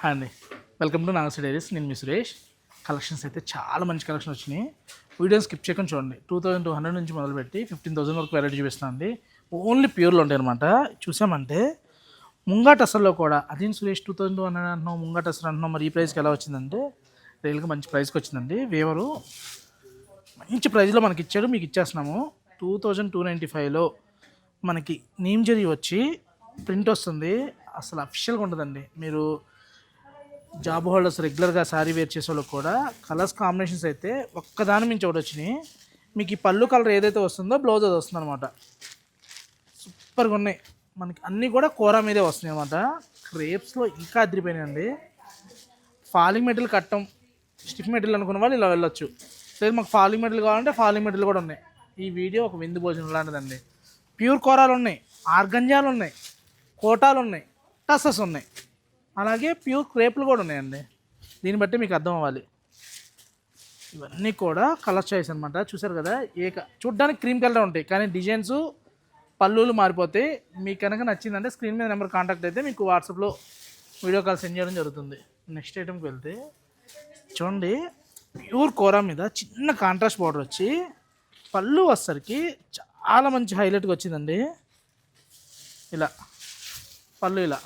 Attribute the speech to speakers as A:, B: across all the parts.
A: Hi అండి. Welcome to నాగస్ diaries నేను మీ Suresh. Collections అయితే చాలా మంచి కలెక్షన్ వచ్చినాయి. వీడియో స్కిప్ చేయకుండా చూడండి. టూ థౌసండ్ టూ హండ్రెడ్ నుంచి మొదలుపెట్టి ఫిఫ్టీన్ థౌసండ్ వరకు వెరైటీ చూపిస్తుంది ఓన్లీ ప్యూర్లో ఉంటాయి అనమాట చూసామంటే ముంగాట అసల్లో కూడా అదేం Suresh two thousand two hundred అంటున్నాం ముంగాట అసలు అంటున్నాం మరి ఈ ప్రైస్కి ఎలా వచ్చిందంటే రియల్గా మంచి ప్రైస్కి వచ్చిందండి. వేవరు మంచి ప్రైస్లో మనకి ఇచ్చాడు మీకు ఇచ్చేస్తున్నాము. టూ థౌజండ్ టూ నైంటీ ఫైవ్లో మనకి నేమ్ జరీ వచ్చి ప్రింట్ వస్తుంది. అసలు అఫిషియల్గా ఉంటుందండి మీరు జాబ్ హోల్డర్స్ రెగ్యులర్గా శారీ వేర్ చేసే వాళ్ళకి కూడా కలర్స్ కాంబినేషన్స్ అయితే ఒక్కదాని మించి ఒకటి వచ్చినాయి. మీకు ఈ పళ్ళు కలర్ ఏదైతే వస్తుందో బ్లౌజ్ అది వస్తుంది అనమాట సూపర్గా ఉన్నాయి. మనకి అన్నీ కూడా కూర మీదే వస్తున్నాయి అనమాట క్రేప్స్లో ఇంకా అదిరిపోయినాయండి. ఫాలింగ్ మెటీరియల్ కట్టం. స్టిఫ్ మెటీరియల్ అనుకున్న వాళ్ళు ఇలా వెళ్ళొచ్చు. లేదు మాకు ఫాలింగ్ మెటీరియల్ కావాలంటే ఫాలింగ్ మెటీరియల్ కూడా ఉన్నాయి. ఈ వీడియో ఒక విందు భోజనం లాంటిదండి. ప్యూర్ కూరాలు ఉన్నాయి. ఆర్గంజాలు ఉన్నాయి. కోటాలు ఉన్నాయి. టసస్ ఉన్నాయి. అలాగే ప్యూర్ క్రేపులు కూడా ఉన్నాయండి. దీన్ని బట్టి మీకు అర్థం అవ్వాలి. ఇవన్నీ కూడా కలర్ చాయిస్ అనమాట చూసారు కదా? ఏ చూడ్డానికి క్రీమ్ కలర్ ఉంటాయి. కానీ డిజైన్స్ పళ్ళులు మారిపోతాయి మీకు కనుక నచ్చిందంటే స్క్రీన్ మీద నెంబర్ కాంటాక్ట్ అయితే మీకు వాట్సాప్లో వీడియో కాల్ సెండ్ చేయడం జరుగుతుంది. నెక్స్ట్ ఐటెంకి వెళ్తే చూడండి. ప్యూర్ కూర మీద చిన్న కాంట్రాస్ట్ బార్డర్ వచ్చి పళ్ళు వచ్చేసరికి చాలా మంచి హైలైట్గా వచ్చిందండి. ఇలా పళ్ళు ఇలా.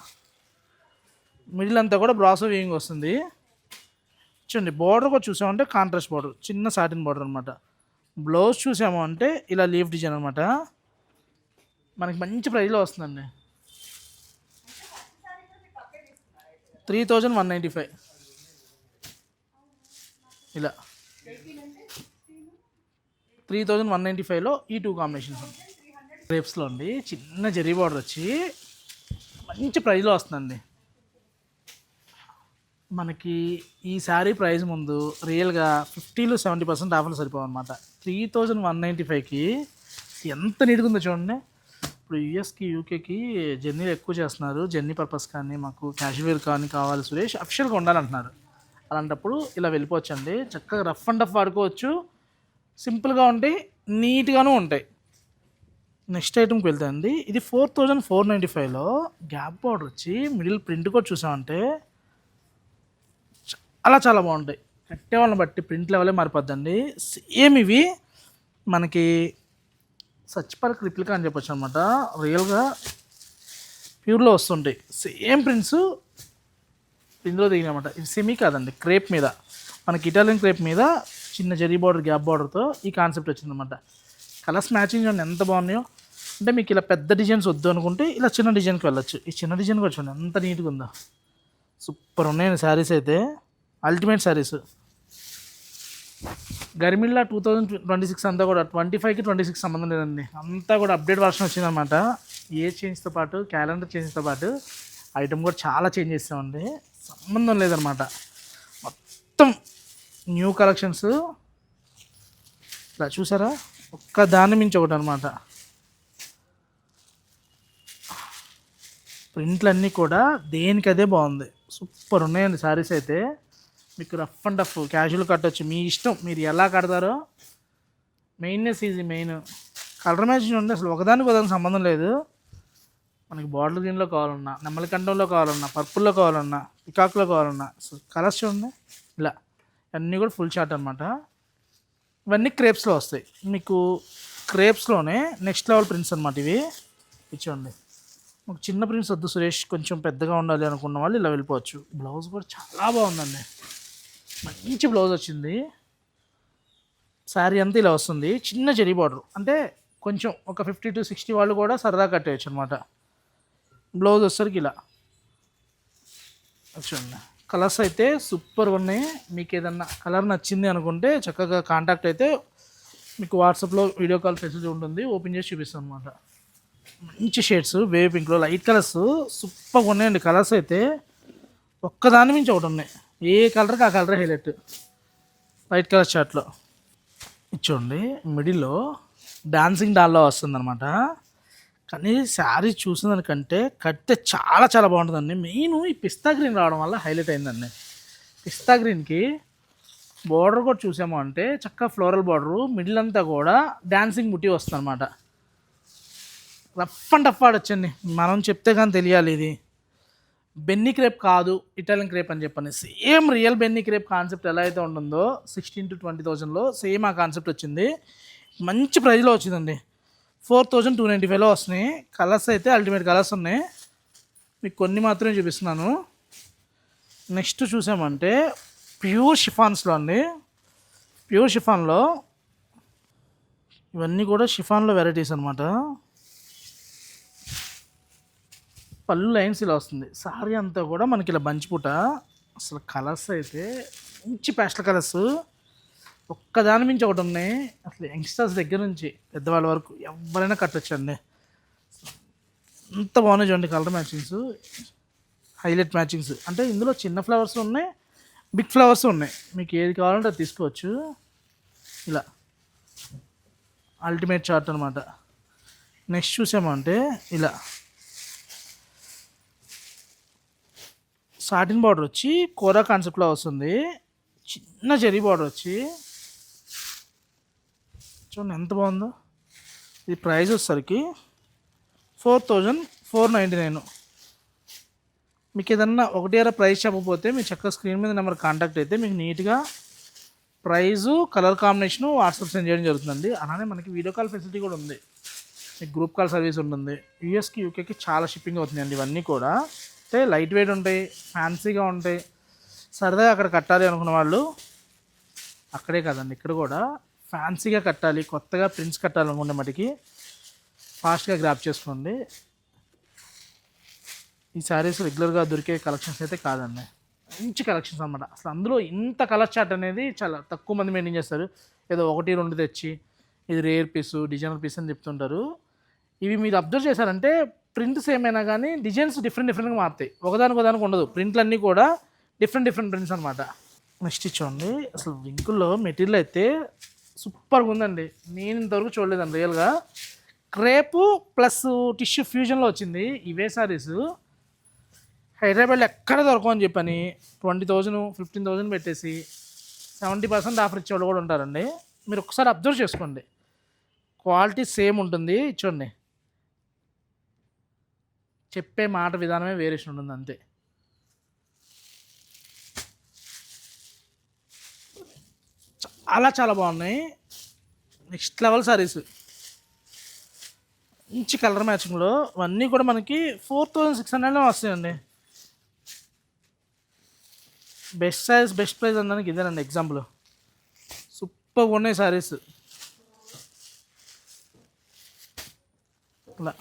A: మిడిల్ అంతా కూడా బ్రాసో వీవింగ్ వస్తుంది. చూడండి బార్డర్ కూడా చూసామంటే కాంట్రాస్ట్ బార్డర్ చిన్న సాటిన్ బార్డర్ అనమాట బ్లౌజ్ చూసాము అంటే ఇలా లీఫ్ డిజైన్ అనమాట మనకి మంచి ప్రైస్లో వస్తుందండి. Three thousand one ninety five ఇలా. త్రీ థౌజండ్ వన్ నైంటీ ఫైవ్లో ఈ టూ కాంబినేషన్స్ ఉన్నాయి. రేప్స్లో అండి చిన్న జెరీ బార్డర్ వచ్చి మంచి ప్రైస్లో వస్తుందండి. మనకి ఈ శారీ ప్రైస్ ముందు రియల్గా ఫిఫ్టీలో సెవెంటీ పర్సెంట్ ఆఫర్లు సరిపోవు అనమాట త్రీ థౌజండ్ వన్ నైంటీ ఫైవ్కి ఎంత నీట్గా ఉందో చూడండి. ఇప్పుడు యూఎస్కి యూకేకి జర్నీలు ఎక్కువ చేస్తున్నారు. జర్నీ పర్పస్ కానీ మాకు కాశ్మీర్ కానీ కావాలి సురేష్ అఫిషియల్గా ఉండాలంటున్నారు. అలాంటప్పుడు ఇలా వెళ్ళిపోవచ్చండి. చక్కగా రఫ్ అండ్ టఫ్ వాడుకోవచ్చు సింపుల్గా ఉంటాయి నీట్గాను ఉంటాయి. నెక్స్ట్ ఐటమ్కి వెళ్తాయండి ఇది ఫోర్ థౌజండ్ ఫోర్ నైంటీ ఫైవ్లో గ్యాప్ బార్డర్ వచ్చి మిడిల్ ప్రింట్ కూడా చూసామంటే అలా చాలా బాగుంటాయి. కట్టే వాళ్ళని బట్టి ప్రింట్ లెవెలే మారిపోద్దండి. సేమ్ ఇవి మనకి సచ్చిపరకు రిప్లికా అని చెప్పొచ్చు అనమాట రియల్గా ప్యూర్లో వస్తుంటాయి. సేమ్ ప్రింట్స్ ఇందులో దిగినమాట ఇది సెమీ కాదండి క్రేప్ మీద. మనకి ఇటాలియన్ క్రేప్ మీద చిన్న జరీ బార్డర్ గ్యాప్ బార్డర్తో ఈ కాన్సెప్ట్ వచ్చిందనమాట కలర్స్ మ్యాచింగ్ చూడండి ఎంత బాగున్నాయో. అంటే మీకు ఇలా పెద్ద డిజైన్స్ వద్దు అనుకుంటే ఇలా చిన్న డిజైన్కి వెళ్ళచ్చు. ఈ చిన్న డిజైన్ కూడా ఎంత నీట్గా ఉందో. సూపర్ ఉన్నాయండి శారీస్ అయితే. అల్టిమేట్ శారీస్ గర్మిల్లా టూ థౌజండ్ ట్వంటీ సిక్స్ అంతా కూడా ట్వంటీ ఫైవ్కి ట్వంటీ సిక్స్ సంబంధం లేదండి. అంతా కూడా అప్డేట్ వర్షన్ వచ్చిందనమాట ఏ చేంజ్తో పాటు క్యాలెండర్ చేంజ్తో పాటు ఐటమ్ కూడా చాలా చేంజ్ చేస్తామండి సంబంధం లేదనమాట మొత్తం న్యూ కలెక్షన్స్ ఇలా చూసారా? ఒక్క దాని మించి ఒకటి అనమాట ప్రింట్లన్నీ కూడా దేనికదే బాగుంది. సూపర్ ఉన్నాయండి శారీస్ అయితే. మీకు రఫ్ అండ్ టఫ్ క్యాజువల్ కట్టొచ్చు మీ ఇష్టం మీరు ఎలా కడతారో మెయిన్నెస్ ఈజీ మెయిన్ కలర్ మ్యాచింగ్ ఉంది అసలు ఒకదానికి ఒకదానికి సంబంధం లేదు. మనకి బాటిల్ గ్రీన్లో కావాలన్నా నెమ్మలికంఠంలో కావాలన్నా పర్పుల్లో కావాలన్నా పికాక్లో కావాలన్నా అసలు కలర్స్ చూడండి. ఇలా అన్నీ కూడా ఫుల్ షార్ట్ అనమాట ఇవన్నీ క్రేప్స్లో వస్తాయి. మీకు క్రేప్స్లోనే నెక్స్ట్ లెవెల్ ప్రింట్స్ అనమాట ఇవి. ఇచ్చోండి మాకు చిన్న ప్రింట్స్ వద్దు సురేష్ కొంచెం పెద్దగా ఉండాలి అనుకున్న వాళ్ళు ఇలా వెళ్ళిపోవచ్చు. బ్లౌజ్ కూడా చాలా బాగుందండి. మంచి బ్లౌజ్ వచ్చింది. శారీ అంతా ఇలా వస్తుంది. చిన్న జరీ బార్డర్ అంటే కొంచెం ఒక ఫిఫ్టీ టు సిక్స్టీ వాళ్ళు కూడా సరదా కట్టేయచ్చు అనమాట బ్లౌజ్ వచ్చేసరికి ఇలా. చూడండి. కలర్స్ అయితే సూపర్గా ఉన్నాయి. మీకు ఏదన్నా కలర్ నచ్చింది అనుకుంటే చక్కగా కాంటాక్ట్ అయితే మీకు వాట్సాప్లో వీడియో కాల్ ఫెసిలిటీ ఉంటుంది. ఓపెన్ చేసి చూపిస్తాను అనమాట మంచి షేడ్స్ బేబీ పింక్లో లైట్ కలర్స్ సూపర్గా ఉన్నాయండి కలర్స్ అయితే. ఒక్కదాని మించి ఒకటి ఉన్నాయి. ఏ కలర్కి ఆ కలర్ హైలైట్? వైట్ కలర్ షర్ట్లో చూడండి మిడిల్లో డాన్సింగ్ డాల్లో వస్తుందన్నమాట. కానీ శారీ చూసిన దానికంటే కడితే చాలా చాలా బాగుంటుందండి. మెయిన్ ఈ పిస్తా గ్రీన్ రావడం వల్ల హైలైట్ అయిందండి. పిస్తా గ్రీన్కి బార్డర్ కూడా చూసాము అంటే చక్కగా ఫ్లోరల్ బార్డరు మిడిల్ అంతా కూడా డాన్సింగ్ బుట్టి వస్తుంది అనమాట రఫ్ అండ్ టఫ్ ఆడొచ్చండి. మనం చెప్తే కానీ తెలియాలి ఇది. బెన్నీ క్రేప్ కాదు ఇటాలియన్ క్రేప్ అని చెప్పని. Same real Binny crepe concept ఎలా అయితే ఉంటుందో సిక్స్టీన్ టు ట్వంటీ థౌజండ్లో సేమ్ ఆ కాన్సెప్ట్ వచ్చింది. మంచి ప్రైస్లో వచ్చిందండి. ఫోర్ థౌజండ్ టూ నైంటీ ఫైవ్లో వస్తున్నాయి. కలర్స్ అయితే అల్టిమేట్ కలర్స్ ఉన్నాయి. మీకు కొన్ని మాత్రమే చూపిస్తున్నాను. నెక్స్ట్ చూసామంటే ప్యూర్ షిఫాన్స్లో అండి. ప్యూర్ షిఫాన్లో ఇవన్నీ కూడా షిఫాన్లో వెరైటీస్ అనమాట పళ్ళు లైన్స్ ఇలా వస్తుంది. సారీ అంతా కూడా మనకి ఇలా బంచిపుట అసలు కలర్స్ అయితే మంచి పేస్టల్ కలర్స్ ఒక్కదాని మించి ఒకటి ఉన్నాయి. అసలు యంగ్స్టర్స్ దగ్గర నుంచి పెద్దవాళ్ళ వరకు ఎవరైనా కట్టొచ్చండి అంత బాగున్నాయి చూడండి కలర్ మ్యాచింగ్స్ హైలైట్ మ్యాచింగ్స్ అంటే ఇందులో చిన్న ఫ్లవర్స్ ఉన్నాయి బిగ్ ఫ్లవర్స్ ఉన్నాయి. మీకు ఏది కావాలంటే అది తీసుకోవచ్చు. ఇలా. అల్టిమేట్ చార్ట్ అనమాట నెక్స్ట్ చూసామంటే ఇలా. సాటిన్ బార్డర్ వచ్చి కూర కాన్సెప్ట్లో వస్తుంది. చిన్న జరీ బార్డర్ వచ్చి. చూడండి ఎంత బాగుందో. ఇది ప్రైస్ వచ్చేసరికి four thousand four ninety nine. మీకు ఏదన్నా ఒకటి అర ప్రైస్ చెప్పకపోతే మీ చక్కగా స్క్రీన్ మీద నెంబర్ కాంటాక్ట్ అయితే మీకు నీట్గా price colour combination WhatsApp send చేయడం జరుగుతుందండి. అలానే మనకి వీడియో కాల్ ఫెసిలిటీ కూడా ఉంది. మీకు గ్రూప్ కాల్ సర్వీస్ ఉంటుంది. యూఎస్కి యూకేకి చాలా షిప్పింగ్ అవుతుందండి ఇవన్నీ కూడా. అంటే లైట్ వెయిట్ ఉంటాయి ఫ్యాన్సీగా ఉంటాయి. సరదాగా అక్కడ కట్టాలి అనుకున్న వాళ్ళు అక్కడే కదండి ఇక్కడ కూడా ఫ్యాన్సీగా కట్టాలి కొత్తగా ప్రింట్స్ కట్టాలనుకునే మటుకి ఫాస్ట్గా గ్రాప్ చేసుకోండి. ఈ శారీస్ రెగ్యులర్గా దొరికే కలెక్షన్స్ అయితే కాదండి మంచి కలెక్షన్స్ అన్నమాట. అసలు అందులో ఇంత కలర్ చార్ట్ అనేది చాలా తక్కువ మంది మెయింటైన్ చేస్తారు. ఏదో ఒకటి రెండు తెచ్చి ఇది రేర్ పీసు డిజైనర్ పీస్ అని చెప్తుంటారు. ఇవి మీరు అబ్జర్వ్ చేశారంటే ప్రింట్స్ ఏమైనా కానీ డిజైన్స్ డిఫరెంట్ డిఫరెంట్గా మారుతాయి. ఒకదానికి ఒకదానికి ఉండదు. ప్రింట్లు అన్నీ కూడా డిఫరెంట్ డిఫరెంట్ ప్రింట్స్ అనమాట నెక్స్ట్ చూడండి. అసలు వింకుల్లో మెటీరియల్ అయితే సూపర్గా ఉందండి. నేను ఇంతవరకు చూడలేదండి రియల్గా. క్రేపు ప్లస్ టిష్యూ ఫ్యూజన్లో వచ్చింది ఇవే సారీస్. హైదరాబాద్లో ఎక్కడ దొరకమని చెప్పని ట్వంటీ థౌజండ్ ఫిఫ్టీన్ థౌజండ్ పెట్టేసి సెవెంటీ పర్సెంట్ ఆఫర్ ఇచ్చేవాళ్ళు కూడా ఉంటారండి. మీరు ఒకసారి అబ్జర్వ్ చేసుకోండి. క్వాలిటీ సేమ్ ఉంటుంది. చూడండి. చెప్పే మాట విధానమే వేరియేషన్ ఉంటుంది అంతే. చాలా చాలా బాగున్నాయి. నెక్స్ట్ లెవెల్ సారీస్ మంచి కలర్ మ్యాచింగ్లో ఇవన్నీ కూడా మనకి ఫోర్ థౌజండ్ సిక్స్ హండ్రెడ్లో వస్తాయండి. బెస్ట్ సైజ్ బెస్ట్ ప్రైస్ అనడానికి ఇదేనండి ఎగ్జాంపుల్ సూపర్గా ఉన్నాయి సారీస్ ఇలా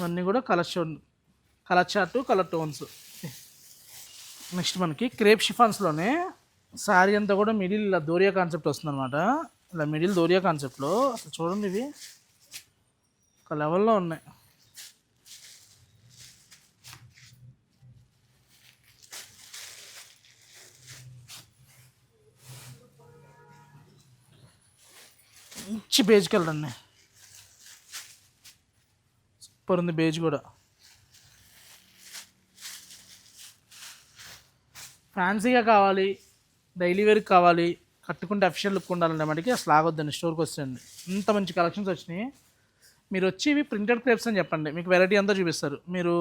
A: ఇవన్నీ కూడా colour shown colour chart colour tones. Next మనకి క్రేప్ షిఫాన్స్లోనే శారీ అంతా కూడా మిడిల్ ఇలా దోరియా కాన్సెప్ట్ వస్తుంది అనమాట ఇలా మిడిల్ దోరియా కాన్సెప్ట్లో అసలు చూడండి ఇవి. ఒక లెవెల్లో ఉన్నాయి. మంచి పేజ్కి వెళ్ళండి సూపర్ ఉంది బేజ్ కూడా. ఫ్యాన్సీగా కావాలి డైలీ వేర్కి కావాలి కట్టుకుంటే అఫిషియల్ లుక్ ఉండాలంటే మనకి అసలు ఆగొద్దండి స్టోర్కి వచ్చేయండి. ఇంత మంచి కలెక్షన్స్ వచ్చినాయి. మీరు వచ్చి ఇవి ప్రింటెడ్ క్రేప్స్ అని చెప్పండి మీకు వెరైటీ అంతా చూపిస్తారు. మీరు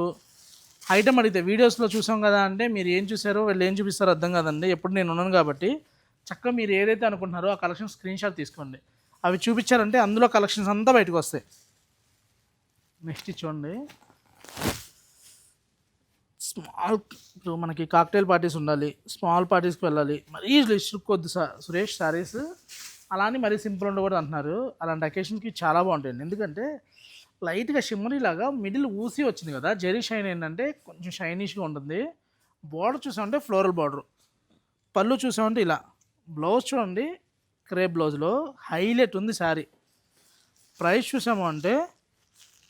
A: ఐటమ్ అడిగితే వీడియోస్లో చూసాం కదా అంటే మీరు ఏం చూసారో వీళ్ళు ఏం చూపిస్తారో అర్థం కాదండి ఎప్పుడు నేను ఉన్నాను కాబట్టి. చక్కగా మీరు ఏదైతే అనుకుంటున్నారో ఆ కలెక్షన్ స్క్రీన్ షాట్ తీసుకోండి. అవి చూపించారంటే అందులో కలెక్షన్స్ అంతా బయటకు వస్తాయి. నెక్స్ట్ చూడండి స్మాల్ ఇప్పుడు మనకి కాక్టైల్ పార్టీస్ ఉండాలి స్మాల్ పార్టీస్కి వెళ్ళాలి. మరీ లిస్ట్ కొద్ది సురేష్ సారీస్ అలా అని మరీ సింపుల్ ఉండకూడదు అంటున్నారు. అలాంటి అకేషన్కి చాలా బాగుంటాయండి. ఎందుకంటే లైట్గా షిమ్మరీ లాగా మిడిల్ ఊసి వచ్చింది కదా జెరీ షైన్ ఏంటంటే కొంచెం షైనిష్గా ఉంటుంది. బార్డర్ చూసామంటే ఫ్లోరల్ బార్డర్. పళ్ళు చూసామంటే ఇలా. బ్లౌజ్ చూడండి క్రేప్ బ్లౌజ్లో హైలైట్ ఉంది శారీ. ప్రైస్ చూసాము అంటే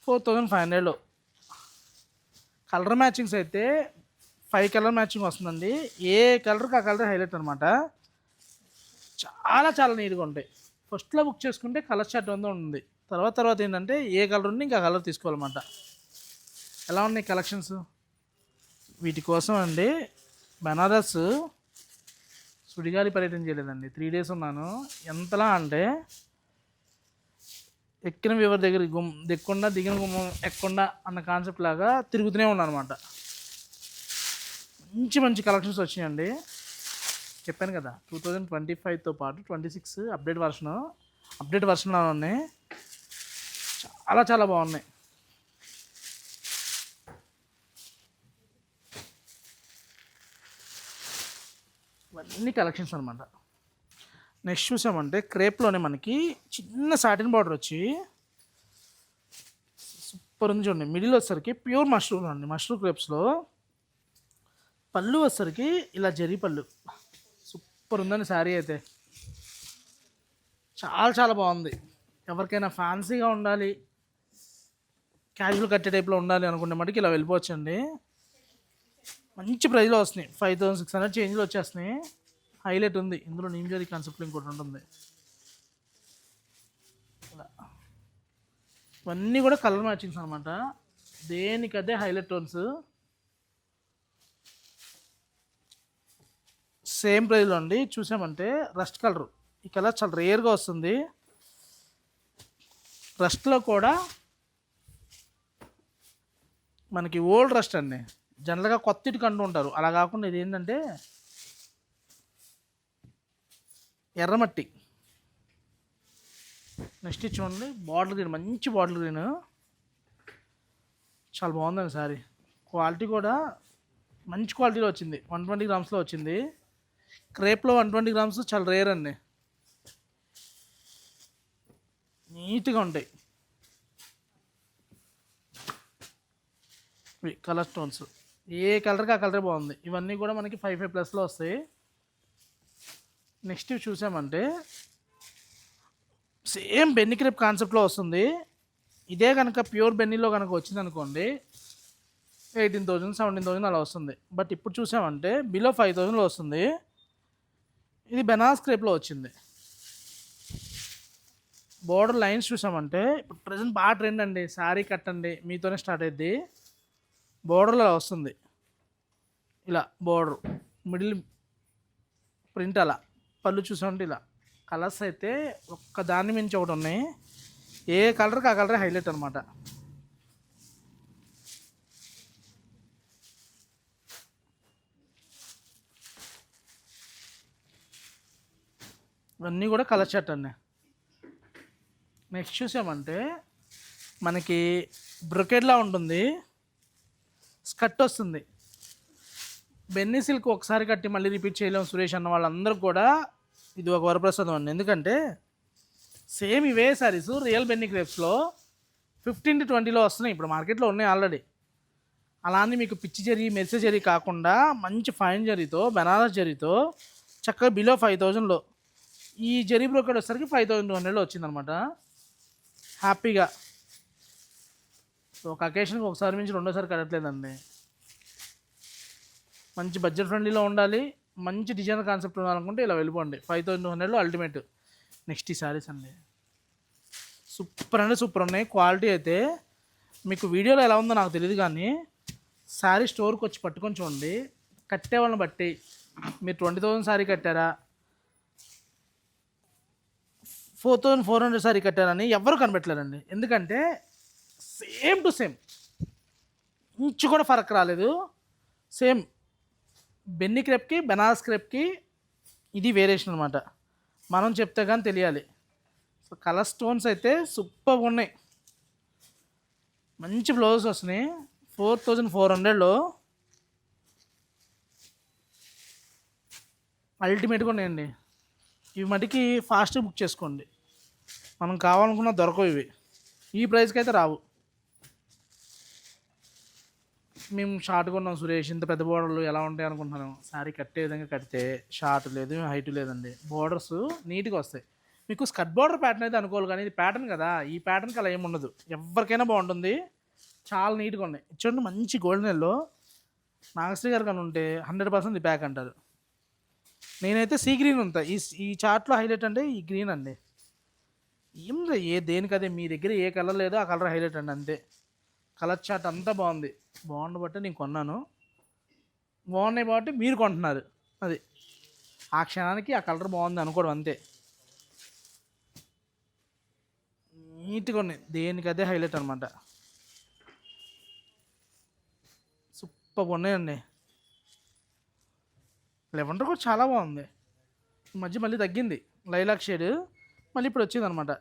A: ఫోర్ థౌజండ్ ఫైవ్ హండ్రెడ్లో కలర్ మ్యాచింగ్స్ అయితే ఫైవ్ కలర్ మ్యాచింగ్ వస్తుందండి. ఏ కలర్కి ఆ కలర్ హైలైట్ అనమాట చాలా చాలా నీట్గా ఉంటాయి. ఫస్ట్లో బుక్ చేసుకుంటే కలర్ షర్ట్ ఉందో ఉంది తర్వాత తర్వాత ఏంటంటే ఏ కలర్ ఉంది ఇంకా కలర్ తీసుకోవాలన్నమాట. ఎలా ఉన్నాయి కలెక్షన్స్ వీటి కోసం అండి బనారస్ సుడిగాలి పర్యటన చేయలేదండి. త్రీ డేస్ ఉన్నాను. ఎంతలా అంటే ఎక్కిన వివర్ దగ్గర గుమ్ దిక్కుండా దిగిన గుమ్మం ఎక్కకుండా అన్న కాన్సెప్ట్ లాగా తిరుగుతూనే ఉన్నాను అనమాట మంచి మంచి కలెక్షన్స్ వచ్చినాయండి. చెప్పాను కదా టూ థౌజండ్ ట్వంటీ ఫైవ్తో పాటు twenty six update version update వర్షన్లో ఉన్నాయి. చాలా చాలా బాగున్నాయి. ఇవన్నీ కలెక్షన్స్ అనమాట నెక్స్ట్ చూసామంటే క్రేప్లోనే మనకి చిన్న సాటిన్ బార్డర్ వచ్చి సూపర్ ఉంది చూడండి. మిడిల్ వచ్చేసరికి ప్యూర్ మష్రూమ్ అండి మష్రూమ్ క్రేప్స్లో. పళ్ళు వచ్చేసరికి ఇలా జరి పళ్ళు. సూపర్ ఉందండి శారీ అయితే. చాలా చాలా బాగుంది. ఎవరికైనా ఫ్యాన్సీగా ఉండాలి క్యాజువల్ కట్టే టైప్లో ఉండాలి అనుకునే మటుకు ఇలా వెళ్ళిపోవచ్చండి. మంచి ప్రైజ్లో వస్తున్నాయి. ఫైవ్ థౌసండ్ సిక్స్ హండ్రెడ్ చేంజ్లో వచ్చేస్తున్నాయి. హైలైట్ ఉంది. ఇందులో నింజరీ జరీ కాన్సెప్ట్ ఇంకోటి ఉంటుంది. ఇలా. ఇవన్నీ కూడా కలర్ మ్యాచింగ్స్ అనమాట దేనికదే హైలైట్ టోన్స్. సేమ్ ప్రైజ్లో అండి. చూసామంటే రస్ట్ కలర్. ఈ కలర్ చాలా రేర్గా వస్తుంది. రస్ట్లో కూడా మనకి ఓల్డ్ రస్ట్ అండి. జనరల్గా కొత్త ఇటుక ఉంటారు. అలా కాకుండా ఇది ఏంటంటే ఎర్రమట్టి. నెక్స్ట్ ఇచ్చి చూడండి బాటిల్ గ్రీన్ మంచి బాటిల్ గ్రీన్. చాలా బాగుందండి సారీ. క్వాలిటీ కూడా మంచి క్వాలిటీలో వచ్చింది. వన్ ట్వంటీ గ్రామ్స్లో వచ్చింది. క్రేప్లో వన్ ట్వంటీ గ్రామ్స్ చాలా రేర్ అండి. నీట్గా ఉంటాయి. కలర్ స్టోన్స్ ఏ కలర్కి ఆ కలరే బాగుంది. ఇవన్నీ కూడా మనకి ఫైవ్ ఫైవ్ ప్లస్లో వస్తాయి. నెక్స్ట్ ఇవి చూసామంటే సేమ్ బెన్ని క్రిప్ కాన్సెప్ట్లో వస్తుంది. ఇదే కనుక ప్యూర్ బెన్నీలో కనుక వచ్చింది అనుకోండి ఎయిటీన్ థౌజండ్ సెవెంటీన్ థౌజండ్ అలా వస్తుంది. బట్ ఇప్పుడు చూసామంటే బిలో ఫైవ్ థౌజండ్లో వస్తుంది. ఇది బెనాస్ క్రేప్లో వచ్చింది. బోర్డర్ లైన్స్ చూసామంటే ఇప్పుడు ప్రజెంట్ బాగా ట్రెండ్ అండి. శారీ కట్టండి మీతోనే స్టార్ట్ అయ్యింది బోర్డర్లో వస్తుంది. ఇలా బోర్డర్ మిడిల్ ప్రింట్ అలా. పళ్ళు చూసామంటే ఇలా. కలర్స్ అయితే ఒక్క దాని మించి ఒకటి ఉన్నాయి. ఏ కలర్కి ఆ కలరే హైలైట్ అనమాట ఇవన్నీ కూడా కలర్ షర్ట్ అండి నెక్స్ట్ చూసామంటే మనకి బ్రొకెడ్లా ఉంటుంది. స్కర్ట్ వస్తుంది. బెన్నీ సిల్క్ ఒకసారి కట్టి మళ్ళీ రిపీట్ చేయలేము సురేష్ అన్న వాళ్ళందరూ కూడా ఇది ఒక వరప్రసాదం అండి. ఎందుకంటే సేమ్ ఇవే సారీస్ రియల్ బెన్నీ క్రేప్స్లో ఫిఫ్టీన్ టు ట్వంటీలో వస్తున్నాయి. ఇప్పుడు మార్కెట్లో ఉన్నాయి ఆల్రెడీ అలా అని మీకు పిచ్చి జరీ మెరిసే జరీ కాకుండా మంచి ఫైన్ జరీతో బెనారస్ జరీతో చక్కగా బిలో ఫైవ్ థౌజండ్లో ఈ జరీ బ్రోకెట్ వచ్చేసరికి ఫైవ్ థౌజండ్ టూ హండ్రెడ్లో వచ్చిందనమాట. హ్యాపీగా ఒక అకేషన్కి ఒకసారి మించి రెండోసారి కట్టట్లేదండి. మంచి బడ్జెట్ ఫ్రెండ్లీలో ఉండాలి. మంచి డిజైన్ కాన్సెప్ట్ ఉండాలనుకుంటే ఇలా వెళ్ళిపోండి. ఫైవ్ థౌసండ్ హండ్రెడ్లో అల్టిమేట్ నెక్స్ట్ ఈ శారీస్ అండి. సూపర్ అంటే సూపర్ ఉన్నాయి. క్వాలిటీ అయితే మీకు వీడియోలో ఎలా ఉందో నాకు తెలియదు కానీ శారీ స్టోర్కి వచ్చి పట్టుకొని చూడండి. కట్టే వాళ్ళని బట్టి. మీరు ట్వంటీ థౌసండ్ శారీ కట్టారా? Four thousand four hundred sari కట్టారని ఎవరు కనిపెట్టలేరండి. ఎందుకంటే సేమ్ టు సేమ్ ఇంచు కూడా ఫరక్ రాలేదు. సేమ్ బెన్ని క్రెప్కి బెనారస్ క్రెప్కి ఇది వేరియేషన్ అనమాట మనం చెప్తే కానీ తెలియాలి. సో కలర్ స్టోన్స్ అయితే సూపర్గా ఉన్నాయి. మంచి బ్లౌజ్ వస్తున్నాయి. ఫోర్ థౌజండ్ ఫోర్ హండ్రెడ్లో అల్టిమేట్గా ఉన్నాయండి. ఇవి మటుకి ఫాస్ట్ బుక్ చేసుకోండి. మనం కావాలనుకున్న దొరకవు ఇవి. ఈ ప్రైస్కి అయితే రావు. మేము షార్ట్ కొన్నాం సురేష్ ఇంత పెద్ద బోర్డర్లు ఎలా ఉంటాయి అనుకుంటున్నాను శారీ కట్టే విధంగా కడితే షార్ట్ లేదు హైట్ లేదండి. బోర్డర్స్ నీట్గా వస్తాయి. మీకు స్కట్ బోర్డర్ ప్యాటర్న్ అయితే అనుకోవాలి కానీ ఇది ప్యాటర్న్ కదా. ఈ ప్యాటర్న్కి అలా ఏముండదు ఉండదు. ఎవరికైనా బాగుంటుంది. చాలా నీట్గా ఉన్నాయి. చూడండి మంచి గోల్డెన్ ఎల్లో నాగశ్రీ గారు కానీ ఉంటే హండ్రెడ్ పర్సెంట్ ఇది ప్యాక్ అంటారు. నేనైతే సీ గ్రీన్ ఉంటా. ఈ ఈ చార్ట్లో హైలైట్ అంటే ఈ గ్రీన్ అండి. ఏం లేదు ఏ దేనికదే? మీ దగ్గర ఏ కలర్ లేదో ఆ కలర్ హైలైట్ అండి అంతే. కలర్ చాట్ అంతా బాగుంది. బాగుండ బట్టి నేను కొన్నాను. బాగున్నాయి కాబట్టి మీరు కొంటున్నారు. అది. ఆ క్షణానికి ఆ కలర్ బాగుంది అనుకోవడం అంతే. నీట్గా ఉన్నాయి. దేనికదే హైలైట్ అనమాట సూపర్గా ఉన్నాయండి. లెవెండర్ కూడా చాలా బాగుంది. మధ్య మళ్ళీ తగ్గింది. లైలాక్ షేడ్ మళ్ళీ ఇప్పుడు వచ్చింది అనమాట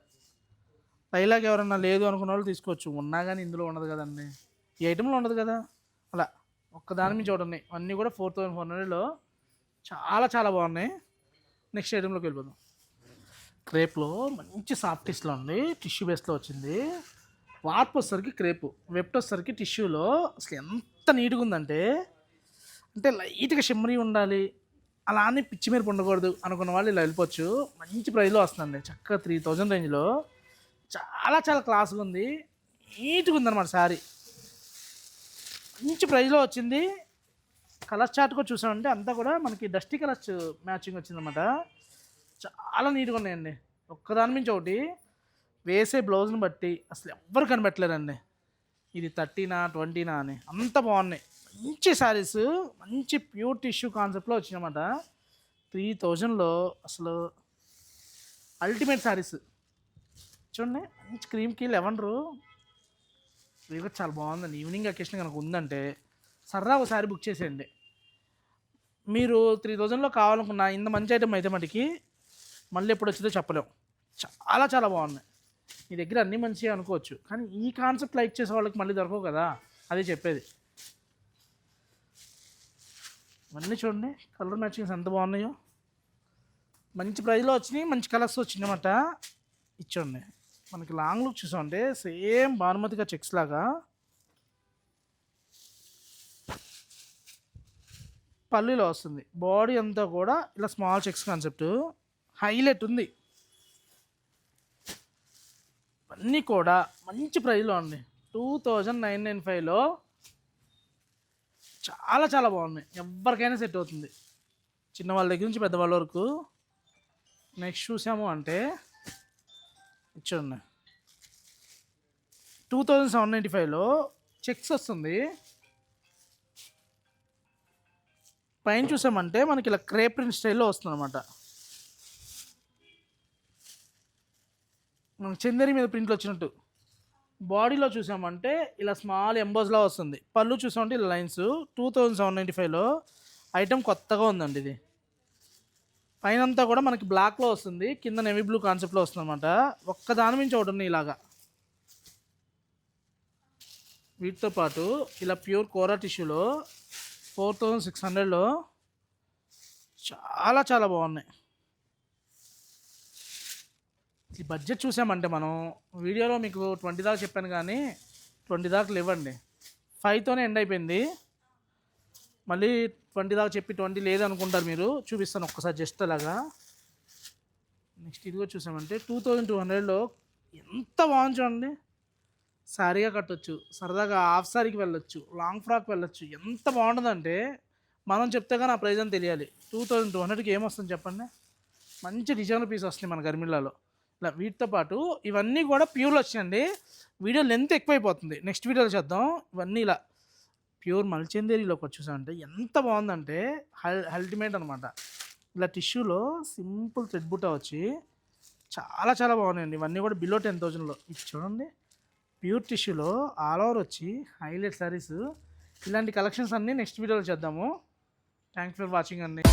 A: లైలాక్ ఎవరన్నా లేదు అనుకున్న వాళ్ళు తీసుకోవచ్చు. ఉన్నా కానీ ఇందులో ఉండదు కదండి. ఈ ఐటెంలో ఉండదు కదా. అలా ఒక్కదాని మీద ఒకటి ఉన్నాయి అన్నీ కూడా ఫోర్ థౌసండ్ ఫోర్ హండ్రెడ్లో చాలా చాలా బాగున్నాయి. నెక్స్ట్ ఐటెంలోకి వెళ్ళిపోదాం. క్రేప్లో మంచి సాఫ్టిస్లో ఉంది. టిష్యూ బేస్లో వచ్చింది. వార్ప్ వచ్చేసరికి క్రేపు. వెప్ట్ వచ్చేసరికి టిష్యూలో అసలు ఎంత నీట్గా ఉందంటే అంటే లైట్గా షిమ్మరీ ఉండాలి. అలా అని పిచ్చి మీద ఉండకూడదు అనుకున్న వాళ్ళు ఇలా వెళ్ళిపోవచ్చు. మంచి ప్రైస్లో వస్తుందండి. చక్కగా త్రీ థౌజండ్ రేంజ్లో చాలా చాలా క్లాస్గా ఉంది. నీట్గా ఉందన్నమాట శారీ. మంచి ప్రైస్లో వచ్చింది. కలర్ చార్ట్ కూడా చూసామంటే అంతా కూడా మనకి డస్టీ కలర్స్ మ్యాచింగ్ వచ్చిందన్నమాట. చాలా నీట్గా ఉన్నాయండి. ఒక్కదాని నుంచి ఒకటి. వేసే బ్లౌజ్ని బట్టి అసలు ఎవ్వరు కనిపెట్టలేరండి. ఇది థర్టీనా ట్వంటీనా అని. అంత బాగున్నాయి. మంచి శారీస్ మంచి ప్యూర్ టిష్యూ కాన్సెప్ట్లో వచ్చినాయన్నమాట త్రీ థౌజండ్లో అసలు అల్టిమేట్ శారీస్. చూడండి మంచి క్రీమ్కి లెవెండరు. ఇవి కూడా చాలా బాగుందండి. ఈవినింగ్ అకేషన్ కనుక ఉందంటే సరదా ఒకసారి బుక్ చేసేయండి. మీరు త్రీ థౌజండ్లో కావాలనుకున్న ఇంత మంచి ఐటమ్ అయితే మటుకి మళ్ళీ ఎప్పుడు వచ్చిందో చెప్పలేము చాలా చాలా బాగున్నాయి. మీ దగ్గర అన్నీ మంచిగా అనుకోవచ్చు. కానీ ఈ కాన్సెప్ట్ లైక్ చేసే వాళ్ళకి మళ్ళీ దొరకవు కదా. అదే చెప్పేది. ఇవన్నీ చూడండి. కలర్ మ్యాచింగ్స్ ఎంత బాగున్నాయో. మంచి ప్రైస్లో వచ్చినాయి మంచి కలర్స్ వచ్చినాయి అన్నమాట ఇచ్చోండి మనకి లాంగ్ లుక్ చూసామంటే సేమ్ భానుమతిగా చెక్స్ లాగా. పల్లీలో వస్తుంది. బాడీ అంతా కూడా ఇలా స్మాల్ చెక్స్ కాన్సెప్ట్. హైలైట్ ఉంది. అన్నీ కూడా మంచి ప్రైస్లో అండి. టూ థౌజండ్ నైన్ నైన్ ఫైవ్లో చాలా చాలా బాగున్నాయి ఎవరికైనా సెట్ అవుతుంది. చిన్న వాళ్ళ దగ్గర నుంచి పెద్దవాళ్ళ వరకు. నెక్స్ట్ చూసాము అంటే చూడండి టూ థౌజండ్ సెవెన్ నైంటీ ఫైవ్లో చెక్స్ వస్తుంది. పైన చూసామంటే మనకి ఇలా క్రే ప్రింట్ స్టైల్లో వస్తుంది అనమాట మనకి చందేరి మీద ప్రింట్లు వచ్చినట్టు. బాడీలో చూసామంటే ఇలా స్మాల్ ఎంబోజ్లా వస్తుంది. పళ్ళు చూసామంటే ఇలా lines two thousand seven ninety ఫైవ్లో ఐటెం కొత్తగా ఉందండి ఇది. పైన అంతా కూడా మనకి బ్లాక్లో వస్తుంది కింద నెవీ బ్లూ కాన్సెప్ట్లో వస్తుంది అనమాట ఒక్క దాని నుంచి ఒకటి ఉన్నాయి ఇలాగా. వీటితో పాటు ఇలా ప్యూర్ కోరా టిష్యూలో ఫోర్ థౌజండ్ సిక్స్ హండ్రెడ్లో చాలా చాలా బాగున్నాయి. ఈ బడ్జెట్ చూసామంటే మనం వీడియోలో మీకు ట్వంటీ దాకా చెప్పాను కానీ ట్వంటీ దాకా లేవండి. ఫైవ్తోనే ఎండ్ అయిపోయింది. మళ్ళీ ట్వంటీ దాకా చెప్పి ట్వంటీ లేదనుకుంటారు మీరు. చూపిస్తాను ఒక్కసారి జస్ట్ అలాగా. నెక్స్ట్ ఇదిగో చూసామంటే టూ థౌజండ్ టూ హండ్రెడ్లో ఎంత బాగుంది చూడండి. సారీగా కట్టొచ్చు సరదాగా హాఫ్ సారీకి వెళ్ళొచ్చు లాంగ్ ఫ్రాక్ వెళ్ళొచ్చు. ఎంత బాగుంటుందంటే మనం చెప్తే కానీ ఆ ప్రైజ్ అని తెలియాలి. టూ థౌజండ్ టూ హండ్రెడ్కి ఏమొస్తుంది చెప్పండి? మంచి డిజైన్ పీస్ వస్తుంది మన గర్మిళ్ళలో ఇలా వీటితో పాటు ఇవన్నీ కూడా ప్యూర్లు వచ్చాయండి వీడియో లెంత్ ఎక్కువైపోతుంది. నెక్స్ట్ వీడియోలో చేద్దాం. ఇవన్నీ ఇలా ప్యూర్ మల్చందేరిలోకి వచ్చేసామంటే ఎంత బాగుందంటే హల్ అల్టిమేట్ అనమాట. ఇలా టిష్యూలో సింపుల్ థ్రెడ్ బుట్ట వచ్చి చాలా చాలా బాగున్నాయండి. ఇవన్నీ కూడా బిలో టెన్ థౌజండ్లో. ఇది చూడండి. ప్యూర్ టిష్యూలో ఆల్ ఓవర్ వచ్చి హైలైట్ సారీస్. ఇలాంటి కలెక్షన్స్ అన్నీ నెక్స్ట్ వీడియోలో చేద్దాము. థ్యాంక్స్ ఫర్ వాచింగ్ అండి.